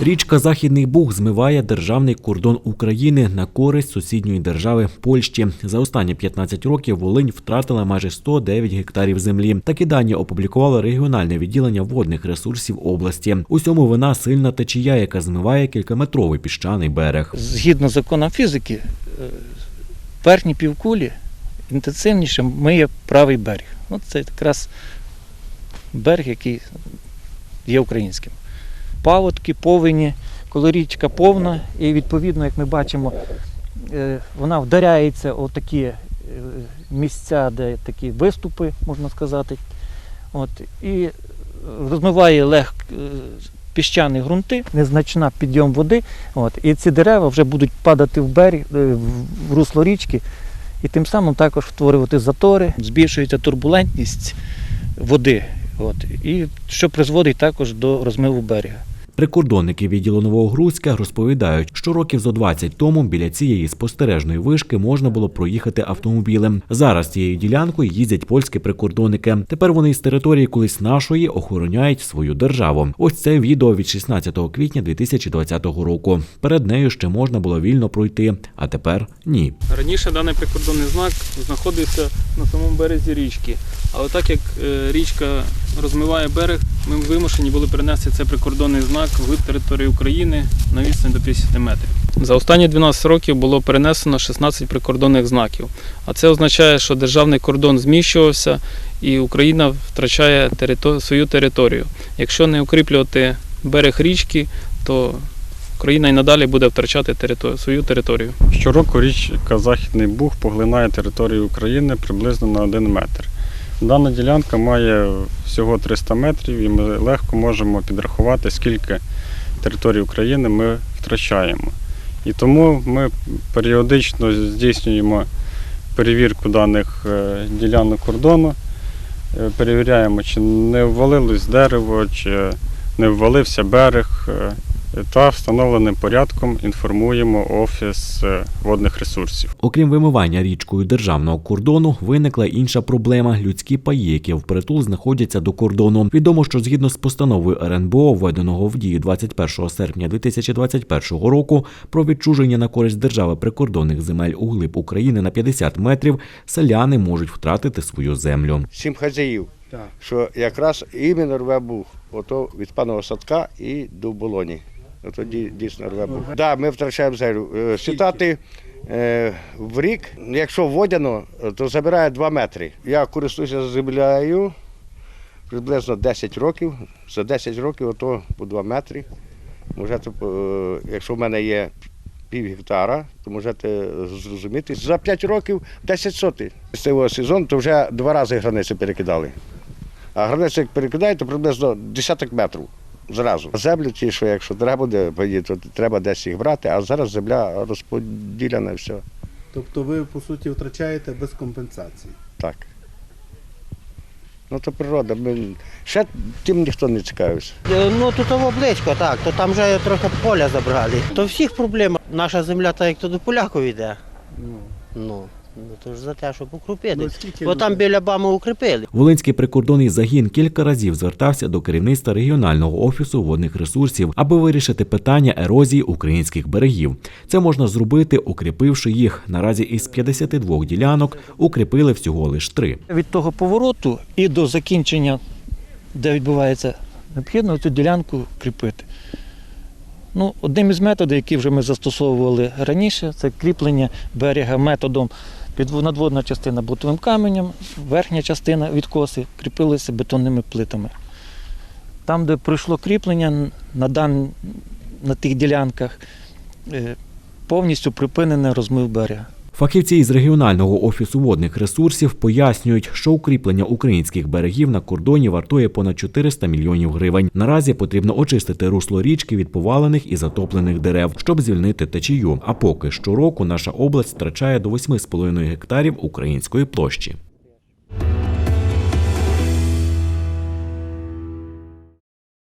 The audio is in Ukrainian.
Річка Західний Буг змиває державний кордон України на користь сусідньої держави Польщі. За останні 15 років Волинь втратила майже 109 гектарів землі. Такі дані опублікувало регіональне відділення водних ресурсів області. Усьому вина сильна течія, яка змиває кількаметровий піщаний берег. Згідно з законом фізики, е, верхні півкулі інтенсивніше миє правий берег. От це якраз берег, який є українським. Паводки, повені, коли річка повна, і відповідно, як ми бачимо, е, вона вдаряється у такі е, місця, де такі виступи, можна сказати. От, і розмиває лег е, піщані ґрунти, незначна підйом води. От, і ці дерева вже будуть падати в берег, в русло річки, і тим самим також створювати затори, збільшується турбулентність води. От, і що призводить також до розмиву берега. Прикордонники відділу Новогрузька розповідають, що років зо 20 тому біля цієї спостережної вишки можна було проїхати автомобілем. Зараз цією ділянкою їздять польські прикордонники. Тепер вони із території колись нашої охороняють свою державу. Ось це відео від 16 квітня 2020 року. Перед нею ще можна було вільно пройти, а тепер ні. Раніше даний прикордонний знак знаходився на самому березі річки. Але так як е, річка розмиває берег, ми вимушені були перенести цей прикордонний знак в території України на відстань до 50 метрів. За останні 12 років було перенесено 16 прикордонних знаків. А це означає, що державний кордон зміщувався і Україна втрачає свою територію. Якщо не укріплювати берег річки, то Україна і надалі буде втрачати територ- свою територію. Щороку річка Західний Буг поглинає територію України приблизно на 1 метр. Дана ділянка має всього 300 метрів, і ми легко можемо підрахувати, скільки території України ми втрачаємо. І тому ми періодично здійснюємо перевірку даних е, ділянок кордону, е, перевіряємо, чи не ввалилось дерево, чи не ввалився берег. Та встановленим порядком інформуємо Офіс е, водних ресурсів. Окрім вимивання річкою державного кордону, виникла інша проблема людські паї, які впритул знаходяться до кордону. Відомо, що згідно з постановою РНБО, введеного в дію 21 серпня 2021 року, про відчуження на користь держави прикордонних земель у глиб України на 50 метрів, селяни можуть втратити свою землю. сім хазяїв, що якраз іменно рве бух, ото від паного садка і до болоні. Ото дій- дійсно рве бух. Так, да, ми втрачаємо землю. Е, Считати е, в рік, якщо водяно, то забирає 2 метри. Я користуюся землею приблизно 10 років. За 10 років ото по 2 метри. Можете, якщо в мене є пів гектара, то можете зрозуміти. За 5 років 10 сотень. З цього сезону то вже два рази границі перекидали. А границі як перекидають, то приблизно десяток метрів зразу. Землю ті, що якщо треба буде, то треба десь їх брати, а зараз земля розподілена все. Тобто ви по суті втрачаєте без компенсації. Так. Ну то природа. Ми... Ще тим ніхто не цікавився. Е, Ну тут того близько, так, то там вже трохи поля забрали. То всіх проблем. Наша земля так як то до поляків йде. Ну, Ну, ну то ж за те, щоб укріпити. ну Бо там біля бами укріпили. Волинський прикордонний загін кілька разів звертався до керівництва регіонального офісу водних ресурсів, аби вирішити питання ерозії українських берегів. Це можна зробити, укріпивши їх. Наразі із 52 ділянок укріпили всього лише три. Від того повороту і до закінчення, де відбувається, необхідно цю ділянку кріпити. Ну, одним із методів, які вже ми застосовували раніше, це кріплення берега методом надводна частина бутовим каменем, верхня частина відкоси кріпилися бетонними плитами. Там, де пройшло кріплення на, дан, на тих ділянках, е, повністю припинений розмив берега. Фахівці із регіонального офісу водних ресурсів пояснюють, що укріплення українських берегів на кордоні вартує понад 400 мільйонів гривень. Наразі потрібно очистити русло річки від повалених і затоплених дерев, щоб звільнити течію. А поки щороку наша область втрачає до 8,5 гектарів української площі.